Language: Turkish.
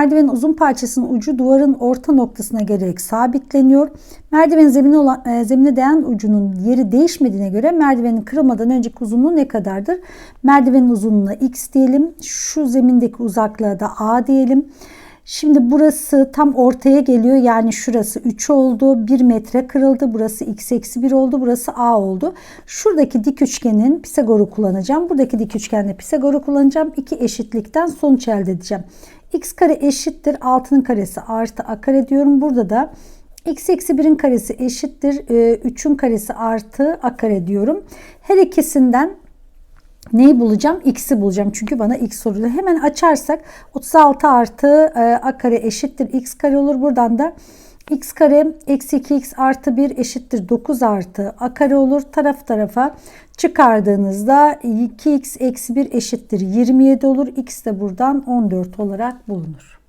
Merdivenin uzun parçasının ucu duvarın orta noktasına gelerek sabitleniyor. Merdivenin zemine, olan, e, zemine değen ucunun yeri değişmediğine göre merdivenin kırılmadan önceki uzunluğu ne kadardır? Merdivenin uzunluğuna x diyelim. Şu zemindeki uzaklığa da a diyelim. Şimdi burası tam ortaya geliyor. Yani şurası 3 oldu. 1 metre kırıldı. Burası x eksi 1 oldu. Burası a oldu. Şuradaki dik üçgenin Pisagor'u kullanacağım. Buradaki dik üçgende Pisagor'u kullanacağım. İki eşitlikten sonuç elde edeceğim. X kare eşittir. 6'nın karesi artı a kare diyorum. Burada da x eksi 1'in karesi eşittir. 3'ün karesi artı a kare diyorum. Her ikisinden Neyi bulacağım? X'i bulacağım. Çünkü bana X soruluyor. Hemen açarsak 36 artı e, A kare eşittir X kare olur. Buradan da X kare eksi 2X artı 1 eşittir 9 artı A kare olur. Taraf tarafa çıkardığınızda 2X eksi 1 eşittir 27 olur. X de buradan 14 olarak bulunur.